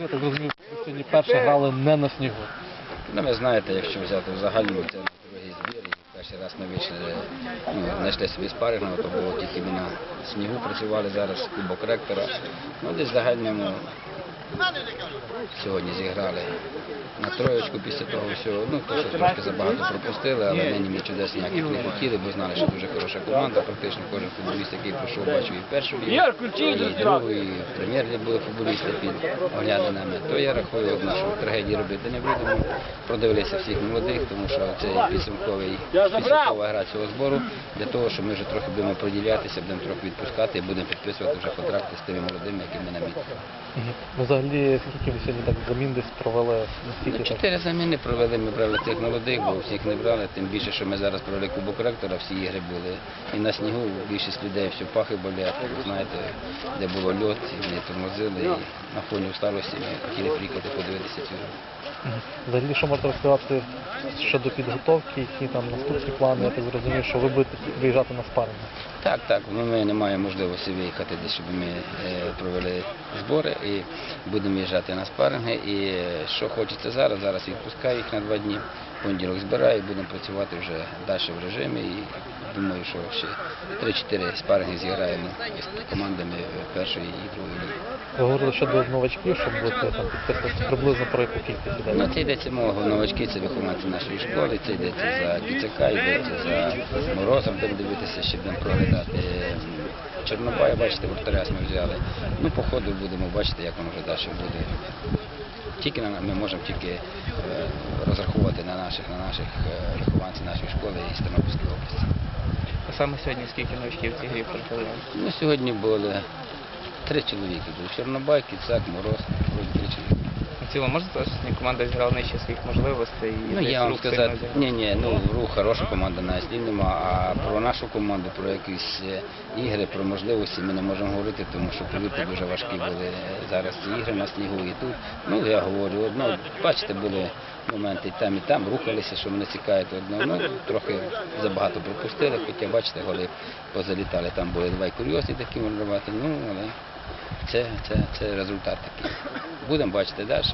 Я так розумію, що сьогодні перше грали не на снігу. Ну, ви знаєте, якщо взяти в загальному, це другий збір, і перший раз ми вийшли, ну, знайшли собі спаринга, то було тільки ми на снігу працювали зараз, кубок ректора. Ну, десь в загальному сьогодні зіграли на троєчку після того всього. Ну, то, що трошки забагато пропустили, але нині ми чудес ніяких не хотіли, бо знали, що дуже хороша команда. Практично кожен футболіст, який пройшов, бачив і першу лігу, і другу, і в прем'єр-лі були футболісти під оглядинами. То я рахую, що трагедії робити не будемо. Продивилися всіх молодих, тому що це підсумковий підсумкова гра цього збору для того, щоб ми вже трохи будемо проділятися, будемо трохи відпускати і будемо підписувати вже контракти з тими молодими, які ми намітили. Взагалі, скільки ви сьогодні так замін десь провели, наскільки Ну, так? Чотири заміни провели, ми брали цих молодих, бо всіх не брали, тим більше, що ми зараз провели кубок ректора, всі ігри були. І на снігу більшість людей всі пахи болять, ви знаєте, де було льот, і вони тормозили, і на фоні усталості ми хотіли приїхати подивитися цю гру. Взагалі, що можете розказати щодо підготовки, які там наступні плани? Я так зрозумів, що ви будете виїжджати на спарринги. Так, так, ну, ми не маємо можливості виїхати десь, щоб ми е, провели збори і будемо їжджати на спаринги. І е, що хочеться зараз, зараз відпускаю їх на два дні. Понеділок збираю, будемо працювати вже далі в режимі. І думаю, що ще 3-4 спаринги зіграємо з командами першої і другої ліги. Ви говорили щодо новачків, щоб будете там підписувати приблизно про яку кількість Ну, це йдеться мова новачки, це вихованці нашої школи, це йдеться за Кіцяка, йдеться за Морозом, будемо дивитися, ще будемо проглядати. Чорнобая, бачите, вратаря ми взяли. Ну, по ходу будемо бачити, як воно вже далі буде. Тільки на, ми можемо тільки е, розраховувати на наших, на наших е, вихованців нашої школи і Тернопільської області. А саме сьогодні скільки новичків цієї цій грі? Ну, сьогодні були три чоловіки. Був Чорнобай, Кіцак, Мороз, вроді три чоловіки. В цілому можна сказати, що сьогодні команда зіграла нижче своїх можливостей і Ну, десь я вам рух сказати, сильно зіграв? ні, ні, ну рух хороша команда на слів нема, а про нашу команду, про якісь е, ігри, про можливості ми не можемо говорити, тому що повірте, дуже важкі були е, зараз ці ігри на снігу і тут. Ну я говорю, ну бачите, були моменти і там, і там рухалися, що мене цікавить одно. Ну трохи забагато пропустили, хоча бачите, голи позалітали. Там були два й курйозні такі малювати. Ну але це, це, це результат такий. Будемо бачити далі.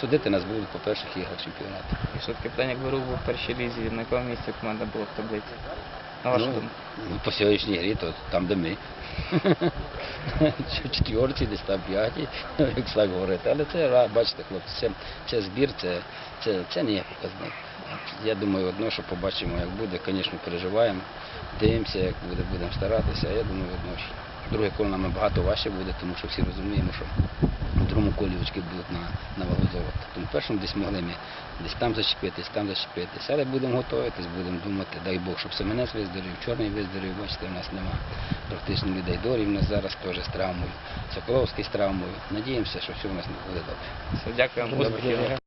Судити нас будуть по перших іграх чемпіонату. І що таке питання, якби рух був в першій лізі, на якому місці команда була в таблиці? На вашу Ну, думку? ну, по сьогоднішній грі, то там, де ми. Четверті, десь там п'яті, як так говорити. Але це, бачите, хлопці, це, це збір, це, це, це не є показник. Я думаю, одно, що побачимо, як буде, звісно, переживаємо, дивимося, як буде, будемо старатися. Я думаю, одно, що друге коло нам набагато важче буде, тому що всі розуміємо, що в другому колі очки будуть на, на вагу золота. Тому в першому десь могли ми десь там зачепитись, там зачепитись. Але будемо готуватись, будемо думати, дай Бог, щоб Семенець виздорів, Чорний виздорів, бачите, в нас нема практично людей. Дорів у нас зараз теж з травмою, Соколовський з травмою. Надіємося, що все у нас не буде добре. Все, дякую вам.